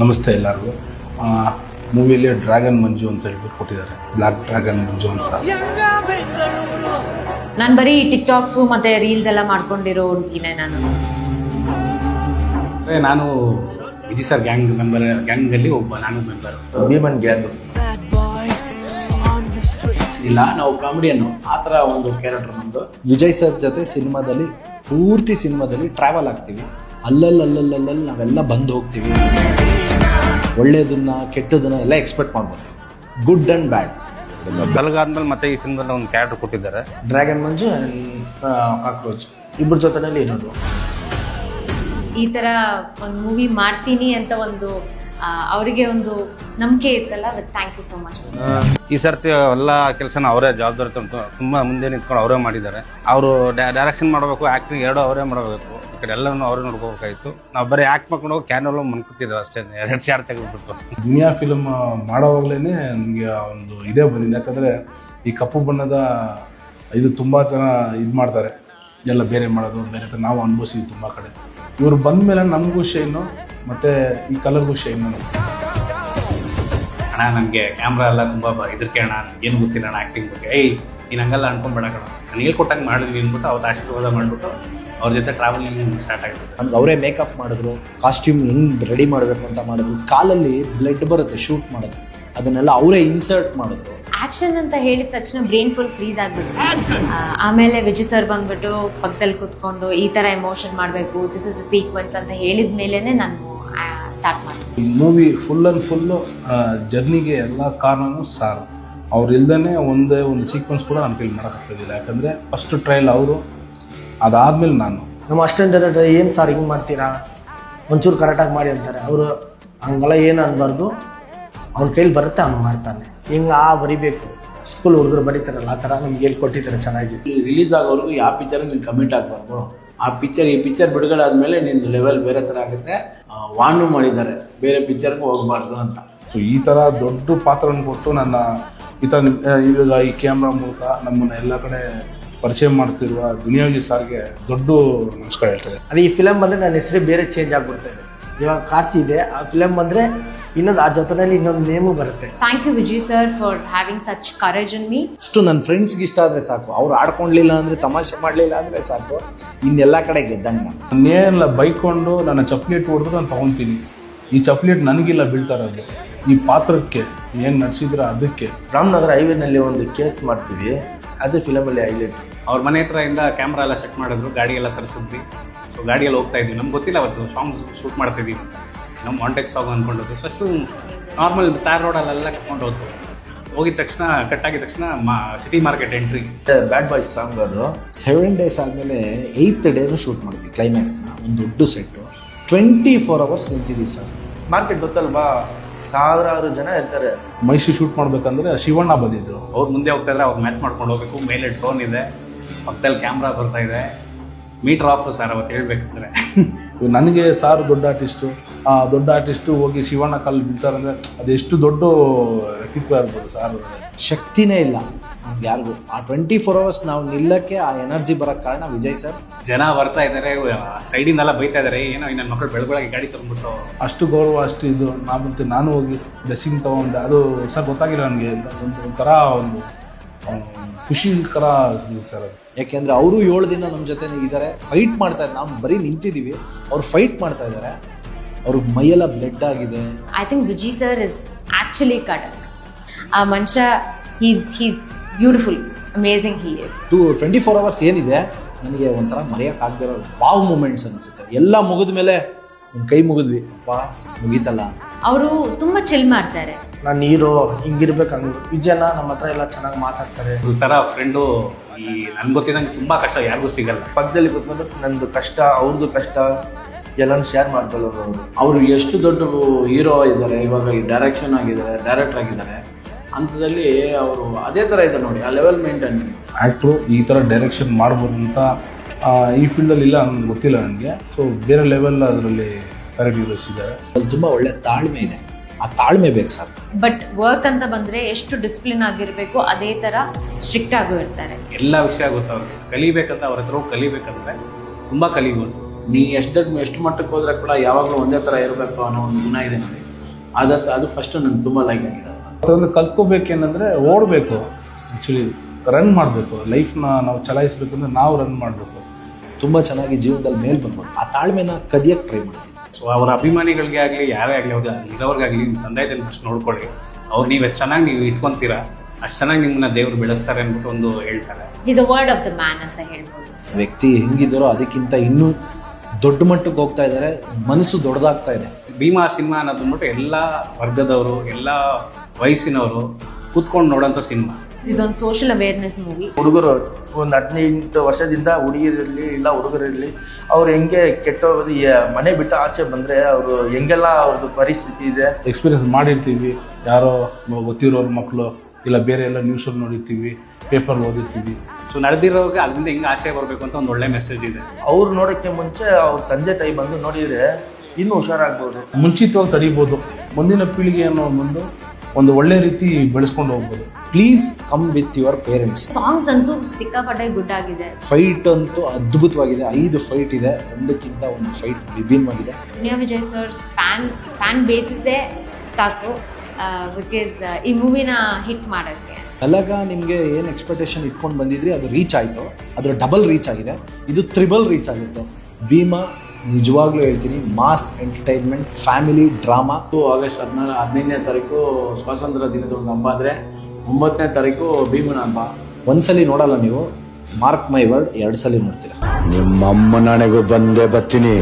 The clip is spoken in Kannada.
ನಮಸ್ತೆ ಎಲ್ಲರಿಗೂ. ಮೂವಿಯಲ್ಲಿ ಡ್ರ್ಯಾಗನ್ ಮಂಜು ಅಂತ ಹೇಳ್ಬಿಟ್ಟು ಕೊಟ್ಟಿದ್ದಾರೆ. ಬ್ಲಾಕ್ ಡ್ರ್ಯಾಗನ್ ಮಂಜು ಅಂತ. ನಾನು ಬರೀ ಟಿಕ್ ಟಾಕ್ಸು ಮತ್ತೆ ರೀಲ್ಸ್ ಎಲ್ಲ ಮಾಡ್ಕೊಂಡಿರೋ ಹುಡುಗಿನೇ ನಾನು. ಅರೇ ನಾನು ವಿಜಿ ಸರ್ ಗ್ಯಾಂಗ್ ಮೆಂಬರ್ ಗ್ಯಾಂಗಲ್ಲಿ ಒಬ್ಬ ನಾನು ಮೆಂಬರ್. ಭೀಮನ್ ಗ್ಯಾಂಗ್. ಇಲ್ಲ ನಾವು ಕಾಮಿಡಿಯನ್ನು ಆ ಥರ ಒಂದು ಕ್ಯಾರೆಕ್ಟರ್ ನಮ್ಮದು ವಿಜಯ್ ಸರ್ ಜೊತೆ ಸಿನಿಮಾದಲ್ಲಿ ಪೂರ್ತಿ ಸಿನಿಮಾದಲ್ಲಿ ಟ್ರಾವೆಲ್ ಆಗ್ತೀವಿ. ಅಲ್ಲಲ್ಲಲ್ಲಲ್ಲಲ್ಲಿ ನಾವೆಲ್ಲ ಬಂದು ಹೋಗ್ತೀವಿ. ಒಳ್ಳೇದನ್ನ ಕೆಟ್ಟದನ್ನ ಎಲ್ಲ ಎಕ್ಸ್ಪೆಕ್ಟ್ ಮಾಡ್ಬೋದು. ಗುಡ್ ಆ್ಯಂಡ್ ಬ್ಯಾಡ್ ಬೆಳಗಾದ್ಮೇಲೆ ಮತ್ತೆ ಈ ಸಿನಿಮಾದಲ್ಲಿ ಒಂದು ಕ್ಯಾರೆಕ್ಟರ್ ಕೊಟ್ಟಿದ್ದಾರೆ. ಡ್ರ್ಯಾಗನ್ ಮಂಜು ಕಾಕ್ರೋಚ್ ಇಬ್ಬರ ಜೊತೆನಲ್ಲಿ ಇರೋದು. ಈ ಥರ ಒಂದು ಮೂವಿ ಮಾಡ್ತೀನಿ ಅಂತ ಒಂದು ಅವರಿಗೆ ಒಂದು ನಂಬಿಕೆ ಇತ್ತಲ್ಲ ಥ್ಯಾಂಕ್ ಯು ಸೊ ಮಚ್ ಈ ಸರ್ತಿ ಎಲ್ಲ ಕೆಲಸನ ಅವರೇ ಜವಾಬ್ದಾರಿ ತಂತು ತುಂಬಾ ಮುಂದೆ ನಿಂತ್ಕೊಂಡು ಅವರೇ ಮಾಡಿದ್ದಾರೆ. ಅವರು ಡೈರೆಕ್ಷನ್ ಮಾಡಬೇಕು ಆ್ಯಕ್ಟಿಂಗ್ ಎರಡೂ ಅವರೇ ಮಾಡಬೇಕು. ಈ ಕಡೆ ಎಲ್ಲನೂ ಅವರೇ ನೋಡ್ಕೋಬೇಕಾಯ್ತು. ನಾವು ಬರೀ ಆ್ಯಕ್ಟ್ ಮಾಡ್ಕೊಂಡು ಹೋಗಿ ಕ್ಯಾನಲ್ ಮನ್ಕೋತಿದ್ದೇವೆ ಅಷ್ಟೇ ಎರಡು ಚಾರ್ ತೆಗೆದುಬಿಟ್ಟು. ದುನಿಯಾ ಫಿಲಮ್ ಮಾಡೋವಾಗಲೇ ನನಗೆ ಒಂದು ಇದೇ ಬಂದಿದೆ. ಯಾಕಂದರೆ ಈ ಕಪ್ಪು ಬಣ್ಣದ ಇದು ತುಂಬ ಜನ ಇದು ಮಾಡ್ತಾರೆ. ಎಲ್ಲ ಬೇರೆ ಮಾಡೋದು ಬೇರೆ ಥರ ನಾವು ಅನುಭವಿಸಿದ್ವಿ ತುಂಬ ಕಡೆ. ಇವರು ಬಂದ ಮೇಲೆ ನಮಗೂ ಶೈನು ಮತ್ತು ಈ ಕಲರ್ಗೂ ಶೈನು ಅಣ್ಣ ನನಗೆ ಕ್ಯಾಮ್ರಾ ಎಲ್ಲ ತುಂಬ ಇದಕ್ಕೆ ಅಣ್ಣ ನನಗೇನು ಗೊತ್ತಿಲ್ಲ ಅಣ್ಣ ಆ್ಯಕ್ಟಿಂಗ್ ಬಗ್ಗೆ. ಏಯ್ ನೀನು ಹಂಗಲ್ಲ ಅನ್ಕೊಂಬೇಡ ಕಣ. ನಾನು ಹೇಳ್ಕೊಟ್ಟಂಗೆ ಮಾಡಿದ್ವಿ ಅಂದ್ಬಿಟ್ಟು ಅವತ್ತು ಆಶೀರ್ವಾದ ಮಾಡಿಬಿಟ್ಟು ಅವ್ರ ಜೊತೆ ಟ್ರಾವೆಲಿಂಗ್ ಸ್ಟಾರ್ಟ್ ಆಗಿದೆ ನಮ್ಗೆ ಅವರೇ ಮೇಕಪ್ ಮಾಡಿದ್ರು ಕಾಸ್ಟ್ಯೂಮ್ ಹೆಂಗೆ ರೆಡಿ ಮಾಡಬೇಕು ಅಂತ ಮಾಡಿದ್ರು ಕಾಲಲ್ಲಿ ಬ್ಲಡ್ ಬರುತ್ತೆ ಶೂಟ್ ಮಾಡೋದು. ಅದನ್ನೆಲ್ಲ ಅವರೇ ಇನ್ಸರ್ಟ್ ಮಾಡಿದ್ರು. ಆಕ್ಷನ್ ಅಂತ ಹೇಳಿದ ತಕ್ಷಣ ಬ್ರೈನ್ ಫುಲ್ ಫ್ರೀಸ್ ಆಗ್ಬಿಟ್ಟು ಆಮೇಲೆ ವಿಜಯ್ ಸರ್ ಬಂದ್ಬಿಟ್ಟು ಪಕ್ಕದಲ್ಲಿ ಕೂತ್ಕೊಂಡು ಈ ತರ ಎಮೋಷನ್ ಮಾಡಬೇಕು ದಿಸ್ ಇಸ್ ಸೀಕ್ವೆನ್ಸ್ ಅಂತ ಹೇಳಿದ ಮೇಲೇನೆ ನಾನು ಸ್ಟಾರ್ಟ್ ಮಾಡಿದೆ. ಈ ಮೂವಿ ಫುಲ್ ಅಂಡ್ ಫುಲ್ಲು ಜರ್ನಿಗೆ ಎಲ್ಲ ಕಾರಣನೂ ಸಾರ್. ಅವ್ರು ಇಲ್ದೇ ಒಂದೇ ಒಂದು ಸೀಕ್ವೆನ್ಸ್ ಕೂಡ ನಾನು ಫೀಲ್ ಮಾಡೋಕ್ಕಾಗ್ತಿದ್ದಿಲ್ಲ ಯಾಕಂದರೆ ಫಸ್ಟ್ ಟ್ರಯಲ್ ಅವರು ಅದಾದಮೇಲೆ ನಾನು. ನಮ್ಮ ಅಷ್ಟೆಂಟ್ ಡೈರೆಕ್ಟರ್ ಏನು ಸರ್ ಹಿಂಗೆ ಮಾಡ್ತೀರಾ? ಒಂಚೂರು ಕರೆಕ್ಟಾಗಿ ಮಾಡಿ ಅಂತಾರೆ. ಅವರು ಹಂಗೆಲ್ಲ ಏನು ಅನ್ಬಾರ್ದು. ಅವ್ನ ಕೈಲಿ ಬರುತ್ತೆ ಅವ್ನು ಮಾಡ್ತಾನೆ. ಹಿಂಗೆ ಆ ಬರಿಬೇಕು? ಸ್ಕೂಲ್ ಹುಡುಗರು ಬರೀತಾರಲ್ಲ ಆ ಥರ ನಮ್ಗೆ ಎಲ್ಲಿ ಕೊಟ್ಟಿದ್ದಾರೆ ಚೆನ್ನಾಗಿ. ರಿಲೀಸ್ ಆಗೋವರೆಗೂ ಯಾವ ಪಿಕ್ಚರ್ ನೀನು ಕಮಿಟ್ ಆಗ್ಬಾರ್ದು ಆ ಪಿಕ್ಚರ್ ಈ ಪಿಕ್ಚರ್ ಬಿಡುಗಡೆ ಆದಮೇಲೆ ನಿಂದು ಲೆವೆಲ್ ಬೇರೆ ಥರ ಆಗುತ್ತೆ. ವಾರ್ನು ಮಾಡಿದ್ದಾರೆ. ಬೇರೆ ಪಿಕ್ಚರ್ಗೆ ಹೋಗಬಾರ್ದು ಅಂತ. ಸೊ ಈ ಥರ ದೊಡ್ಡ ಪಾತ್ರವನ್ನು ಕೊಟ್ಟು ನನ್ನ ಈ ಥರ ನಿಮ್- ಇವಾಗ ಈ ಕ್ಯಾಮ್ರಾ ಮೂಲಕ ನಮ್ಮನ್ನು ಎಲ್ಲ ಕಡೆ ಪರಿಚಯ ಮಾಡ್ತಿರುವ ದುನಿಯಾಜಿ ಸಾರ್ಗೆ ದೊಡ್ಡ ನಮಸ್ಕಾರ ಹೇಳ್ತಾರೆ ಅದೇ ಈ ಫಿಲಮ್ ಬಂದರೆ ನನ್ನ ಹೆಸರೇ ಬೇರೆ ಚೇಂಜ್ ಆಗ್ಬಿಡ್ತಾ ಇದೆ. ಇವಾಗ ಕಾರ್ತಿ ಇದೆ. ಆ ಫಿಲಮ್ ಬಂದ್ರೆ ಇನ್ನೊಂದು ಆ ಜೊತೆನಲ್ಲಿ ಇನ್ನೊಂದು ನೇಮು ಬರುತ್ತೆ. Thank you Vijay sir for having such courage in me ಅಷ್ಟು ನನ್ನ ಫ್ರೆಂಡ್ಸ್ಗೆ ಇಷ್ಟ ಆದರೆ ಸಾಕು. ಅವ್ರು ಆಡ್ಕೊಂಡ್ಲಿಲ್ಲ ಅಂದರೆ ತಮಾಷೆ ಮಾಡಲಿಲ್ಲ ಅಂದರೆ ಸಾಕು. ಇನ್ನೆಲ್ಲ ಕಡೆ ಗೆದ್ದಂಗೆ. ನಾನು ನಾನೇನಿಲ್ಲ ಬೈಕೊಂಡು ನನ್ನ ಚಪ್ಲೇಟ್ ಹೊಡೆದು ನಾನು ತೊಗೊತೀನಿ. ಈ ಚಪ್ಲೇಟ್ ನನಗಿಲ್ಲ ಬೀಳ್ತಾ ಇರೋದು ಈ ಪಾತ್ರಕ್ಕೆ ಏನು ನಡೆಸಿದ್ರೆ ಅದಕ್ಕೆ. ರಾಮನಗರ ಹೈವೇನಲ್ಲಿ ಒಂದು ಕೇಸ್ ಮಾಡ್ತೀವಿ. ಅದೇ ಫಿಲಮಲ್ಲಿ ಹೈಲೈಟ್ ಅವ್ರ ಮನೆ ಹತ್ರ ಇಂದ ಕ್ಯಾಮ್ರಾ ಎಲ್ಲ ಸೆಟ್ ಮಾಡಿದ್ರು ಗಾಡಿ ಎಲ್ಲ ತರಿಸಿದ್ವಿ. ಸೊ ಗಾಡಿಯಲ್ಲಿ ಹೋಗ್ತಾ ಇದ್ವಿ. ನಮ್ಗೆ ಗೊತ್ತಿಲ್ಲ ಅವತ್ತು ಸಾಂಗ್ ಶೂಟ್ ಮಾಡ್ತಾ ಇದ್ದೀವಿ ನಮ್ಮ ಕಾಂಟ್ಯಾಕ್ಟ್ ಸಾಂಗ್ ಅಂದ್ಕೊಂಡಿದ್ವಿ ಫಸ್ಟು ನಾರ್ಮಲ್ ತಾರ್ ರೋಡಲ್ಲೆಲ್ಲ ಕರ್ಕೊಂಡು ಹೋದ್ವಿ ಹೋಗಿದ ತಕ್ಷಣ ಕಟ್ ಆಗಿದ ತಕ್ಷಣ ಮಾ city market entry bad boys song ಅದು. ಸೆವೆನ್ ಡೇಸ್ ಆದಮೇಲೆ ಏಯ್ತ್ ಡೇನು ಶೂಟ್ ಮಾಡಿದ್ವಿ ಕ್ಲೈಮ್ಯಾಕ್ಸ್ನ ಒಂದು ದೊಡ್ಡ ಸೆಟ್ಟು ಟ್ವೆಂಟಿ ಫೋರ್ ಅವರ್ಸ್ ನಿಂತಿದ್ದೀವಿ ಸರ್ ಮಾರ್ಕೆಟ್ ಗೊತ್ತಲ್ವಾ? ಸಾವಿರಾರು ಜನ ಇರ್ತಾರೆ. ಮೈಸೂರು ಶೂಟ್ ಮಾಡಬೇಕಂದ್ರೆ ಶಿವಣ್ಣ ಬಂದಿದ್ರು. ಅವ್ರು ಮುಂದೆ ಹೋಗ್ತಾ ಇದ್ರೆ ಅವ್ರು ಮ್ಯಾಚ್ ಮಾಡ್ಕೊಂಡು ಹೋಗ್ಬೇಕು. ಮೇಲೆ ಡ್ರೋನ್ ಇದೆ. ಪಕ್ಕದಲ್ಲಿ ಕ್ಯಾಮ್ರಾ ಬರ್ತಾ ಇದೆ. ಮೀಟರ್ ಆಫ್ ಸರ್ ಅವತ್ತು ಹೇಳ್ಬೇಕಂದ್ರೆ. ನನಗೆ ಸಾರ್ ದೊಡ್ಡ ಆರ್ಟಿಸ್ಟು ಆ ದೊಡ್ಡ ಆರ್ಟಿಸ್ಟು ಹೋಗಿ ಶಿವಣ್ಣ ಕಾಲು ಬೀಳ್ತಾರಂದ್ರೆ ಅದೆಷ್ಟು ದೊಡ್ಡ ವ್ಯಕ್ತಿತ್ವ ಇರ್ಬೋದು ಸಾರ್ ಶಕ್ತಿನೇ ಇಲ್ಲ ನಮ್ಗೆ ಯಾರಿಗೂ. ಆ ಟ್ವೆಂಟಿ ಫೋರ್ ಅವರ್ಸ್ ನಾವು ನಿಲ್ಲಕ್ಕೆ ಆ ಎನರ್ಜಿ ಬರೋಕ್ಕೆ ಕಾರಣ ವಿಜಯ್ ಸರ್ ಜನ ಬರ್ತಾ ಇದ್ದಾರೆ ಸೈಡಿಂದೆಲ್ಲ ಬೈತಾ ಇದ್ದಾರೆ ಏನೋ ನನ್ನ ಮಕ್ಕಳು ಬೆಳಗೊಳಗೆ ಗಾಡಿ ತಗೊಂಡ್ಬಿಟ್ಟು. ಅಷ್ಟು ಗೌರವ ಅಷ್ಟು ಇದು. ನಾನು ಮತ್ತೆ ನಾನು ಹೋಗಿ ಡ್ರೆಸ್ಸಿಂಗ್ ತೊಗೊಂಡೆ. ಅದು ಸರ್ ಗೊತ್ತಾಗಿಲ್ಲ ನನಗೆ. ಒಂದು ಒಂಥರ ಒಂದು ಖುಷಿಕರ ಸರ್ ಅದು. ಯಾಕೆಂದ್ರೆ ಅವರು ಏಳು ದಿನ ನಮ್ಮ ಜೊತೆ ಇದ್ದಾರೆ ಫೈಟ್ ಮಾಡ್ತಾ ಇದ್ದಾರೆ. ನಾವು ಬರೀ ನಿಂತಿದ್ದೀವಿ ಅವ್ರು ಫೈಟ್ ಮಾಡ್ತಾ ಇದ್ದಾರೆ. ಅವ್ರ ಮೈಯೆಲ್ಲ ಬ್ಲಡ್ ಆಗಿದೆ. I think Vijay sir is actually ಕಡಕ್ ಆ ಮನುಷ್ಯ he's he's beautiful amazing he is to twenty four hours ಏನಿದೆ ನನಗೆ ಒಂಥರ ಮರೆಯೋಕ್ಕಾಗದಿರೋ ವಾವ್ ಮೂಮೆಂಟ್ಸ್ ಅನಿಸುತ್ತೆ. ಎಲ್ಲ ಮುಗಿದ ಮೇಲೆ ಒಂದು ಕೈ ಮುಗಿದ್ವಿ. ಅಪ್ಪ ಮುಗೀತಲ್ಲ. ಅವರು ತುಂಬ ಚಿಲ್ ಮಾಡ್ತಾರೆ. ನಾನು ಹೀರೋ ಹಿಂಗಿರ್ಬೇಕು ಹಂಗೆ. ವಿಜಯನ ನಮ್ಮ ಹತ್ರ ಎಲ್ಲ ಚೆನ್ನಾಗಿ ಮಾತಾಡ್ತಾರೆ. ಒಂಥರ ಥರ ಫ್ರೆಂಡು ಈ ನನ್ಗೆ ಗೊತ್ತಿದ್ದಂಗೆ ತುಂಬ ಕಷ್ಟ ಯಾರಿಗೂ ಸಿಗಲ್ಲ. ಪಕ್ಕದಲ್ಲಿ ಕೂತ್ಕೊಂಡು ನಂದು ಕಷ್ಟ ಅವ್ರದ್ದು ಕಷ್ಟ ಎಲ್ಲನೂ ಶೇರ್ ಮಾಡ್ಕೊಳ್ಳೋರು ಅವರು. ಅವರು ಎಷ್ಟು ದೊಡ್ಡ ಹೀರೋ ಇದ್ದಾರೆ ಇವಾಗ ಈ ಡೈರೆಕ್ಷನ್ ಆಗಿದ್ದಾರೆ ಡೈರೆಕ್ಟರ್ ಆಗಿದ್ದಾರೆ ಅಂಥದ್ದಲ್ಲಿ ಅವರು ಅದೇ ಥರ ಇದೆ ನೋಡಿ ಆ ಲೆವೆಲ್ ಮೇಂಟೈನ್ ಆ್ಯಕ್ಟ್ರು ಈ ಥರ ಡೈರೆಕ್ಷನ್ ಮಾಡ್ಬೋದು ಅಂತ ಆ, ಈ ಫೀಲ್ಡಲ್ಲಿ ಇಲ್ಲ ನನಗೆ ಗೊತ್ತಿಲ್ಲ ನನಗೆ. ಸೊ ಬೇರೆ ಲೆವೆಲ್ ಅದರಲ್ಲಿ ಇದ್ದಾರೆ ಅಲ್ಲಿ ತುಂಬ ಒಳ್ಳೆ ತಾಳ್ಮೆ ಇದೆ. ಆ ತಾಳ್ಮೆ ಬೇಕು ಸರ್. ಬಟ್ ವರ್ಕ್ ಅಂತ ಬಂದ್ರೆ ಎಷ್ಟು ಡಿಸಿಪ್ಲಿನ್ ಆಗಿರಬೇಕು ಅದೇ ತರ ಸ್ಟ್ರಿಕ್ಟ್ ಆಗೋ ಇರ್ತಾರೆ. ಎಲ್ಲ ವಿಷಯ ಗೊತ್ತಾಗುತ್ತೆ ಕಲಿಬೇಕಂತ ಅವ್ರ ಹತ್ರ ಹೋಗಿ ಕಲಿಬೇಕಂದ್ರೆ ತುಂಬ ಕಲಿಬೋದು. ನೀ ಎಷ್ಟು ಎಷ್ಟು ಮಟ್ಟಕ್ಕೆ ಹೋದ್ರೆ ಕೂಡ ಯಾವಾಗಲೂ ಒಂದೇ ಥರ ಇರಬೇಕು ಅನ್ನೋ ಒಂದು ಗುಣ ಇದೆ ನನಗೆ ಅದ ಅದು ಫಸ್ಟ್ ನನಗೆ ತುಂಬ ಲೈಕ್ ಆಗಿದೆ. ಅದರಿಂದ ಕಲ್ತ್ಕೋಬೇಕೇನಂದ್ರೆ ಓಡಬೇಕು ಆ್ಯಕ್ಚುಲಿ ರನ್ ಮಾಡಬೇಕು. ಲೈಫ್ನ ನಾವು ಚಲಾಯಿಸ್ಬೇಕಂದ್ರೆ ನಾವು ರನ್ ಮಾಡಬೇಕು. ತುಂಬ ಚೆನ್ನಾಗಿ ಜೀವನದಲ್ಲಿ ಮೇಲ್ ಬಂದ್ಬೋದು ಆ ತಾಳ್ಮೆನ ಕದಿಯಕ್ಕೆ ಟ್ರೈ ಮಾಡ್ತೀನಿ ಸೊ ಅವರ ಅಭಿಮಾನಿಗಳಿಗೆ ಆಗಲಿ ಯಾರೇ ಆಗಲಿ ಅವ್ರಿಗೆ ಇರೋರಿಗಾಗಲಿ ನಿಮ್ಮ ತಂದೆ ಇದನ್ನು ಫಸ್ಟ್ ನೋಡ್ಕೊಳ್ಳಿ. ಅವ್ರು ನೀವು ಎಷ್ಟು ಚೆನ್ನಾಗಿ ನೀವು ಇಟ್ಕೊಂತೀರಾ ಅಷ್ಟು ಚೆನ್ನಾಗಿ ನಿಮ್ಮನ್ನ ದೇವ್ರು ಬೆಳೆಸ್ತಾರೆ ಅಂದ್ಬಿಟ್ಟು ಒಂದು ಹೇಳ್ತಾರೆ. Is a word of the man ಅಂತ ಹೇಳ್ಬೋದು. ವ್ಯಕ್ತಿ ಹೆಂಗಿದ್ದಾರೋ ಅದಕ್ಕಿಂತ ಇನ್ನೂ ದೊಡ್ಡ ಮಟ್ಟಕ್ಕೆ ಹೋಗ್ತಾ ಇದ್ದಾರೆ ಮನಸ್ಸು ದೊಡ್ಡದಾಗ್ತಾ ಇದೆ. ಭೀಮಾ ಸಿನಿಮಾ ಅನ್ನೋದು ಅಂದ್ಬಿಟ್ಟು ಎಲ್ಲ ವರ್ಗದವರು ಎಲ್ಲ ವಯಸ್ಸಿನವರು ಕೂತ್ಕೊಂಡು ನೋಡೋಂಥ ಸಿನಿಮಾ. ಇದೊಂದು ಸೋಷಿಯಲ್ ಅವೇರ್ನೆಸ್ ಮೂವಿ ಹುಡುಗರು ಒಂದು ಹದಿನೆಂಟು ವರ್ಷದಿಂದ ಹುಡುಗಿರಿರಲಿ ಇಲ್ಲ ಹುಡುಗರಿರಲಿ ಅವ್ರು ಹೆಂಗೆ ಕೆಟ್ಟೋಗೋದು ಮನೆ ಬಿಟ್ಟು ಆಚೆ ಬಂದರೆ ಅವರು ಹೆಂಗೆಲ್ಲ ಅವ್ರದ್ದು ಪರಿಸ್ಥಿತಿ ಇದೆ. ಎಕ್ಸ್ಪೀರಿಯನ್ಸ್ ಮಾಡಿರ್ತೀವಿ. ಯಾರೋ ಗೊತ್ತಿರೋರು ಮಕ್ಕಳು ಇಲ್ಲ ಬೇರೆ ಎಲ್ಲ ನ್ಯೂಸಲ್ಲಿ ನೋಡಿರ್ತೀವಿ ಪೇಪರ್ ಓದಿರ್ತೀವಿ. ಸೊ ನಡೆದಿರೋವಾಗ ಅಲ್ಲಿಂದ ಹಿಂಗೆ ಆಚೆ ಬರಬೇಕು ಅಂತ ಒಂದು ಒಳ್ಳೆ ಮೆಸೇಜ್ ಇದೆ. ಅವ್ರು ನೋಡೋಕ್ಕೆ ಮುಂಚೆ ಅವ್ರ ತಂದೆ ತಾಯಿ ಬಂದು ನೋಡಿದರೆ ಇನ್ನೂ ಹುಷಾರಾಗ್ಬೋದು. ಮುಂಚಿತವಾಗಿ ತಡಿಬೋದು. ಮುಂದಿನ ಪೀಳಿಗೆಯನ್ನು ಒಂದು ಒಂದು ಒಳ್ಳೆ ರೀತಿ ಬೆಳೆಸ್ಕೊಂಡು ಹೋಗ್ಬೋದು. Please come with your parents songs ಅಂತೂ ಸಿಕ್ಕಾಪಟ್ಟೆ ಗುಡ್ ಆಗಿದೆ. ಫೈಟ್ ಅಂತೂ ಅದ್ಭುತವಾಗಿದೆ. ಐದು ಫೈಟ್ ಇದೆ. ಒಂದಕ್ಕಿಂತ ಒಂದು ಫೈಟ್ ವಿಭಿನ್ನವಾಗಿದೆ. Duniya Vijay sir fan fan ಬೇಸಿಸೇ ಸಾಕು. ಬಿಕಾಸ್ ಈ ಮೂವಿನ ಹಿಟ್ ಮಾಡೋಕ್ಕೆ. ಅಲಗಾ ನಿಮಗೆ ಏನು ಎಕ್ಸ್ಪೆಕ್ಟೇಷನ್ ಇಟ್ಕೊಂಡು ಬಂದಿದ್ರಿ ಅದು ರೀಚ್ ಆಯಿತು. ಅದರ ಡಬಲ್ ರೀಚ್ ಆಗಿದೆ. ಇದು ತ್ರಿಬಲ್ ರೀಚ್ ಆಗುತ್ತೆ. ಭೀಮಾ ನಿಜವಾಗ್ಲೂ ಹೇಳ್ತೀನಿ mass entertainment family drama. August ಹದಿನಾರು ಹದಿನೈದನೇ ತಾರೀಕು ಸ್ವಾತಂತ್ರ್ಯ ದಿನದ ಒಂದು ಹಬ್ಬ ಅಂದರೆ ಒಂಬತ್ತನೇ ತಾರೀಕು ಭೀಮನ ಹಬ್ಬ. ಒಂದ್ಸಲಿ ನೋಡಲ್ಲ ನೀವು? ಮಾರ್ಕ್ ಮೈ ವರ್ಡ್ ಎರಡು ಸಲ ನೋಡ್ತೀರಾ? ನಿಮ್ಮಮ್ಮ ನನಗೂ ಬಂದೇ ಬರ್ತೀನಿ.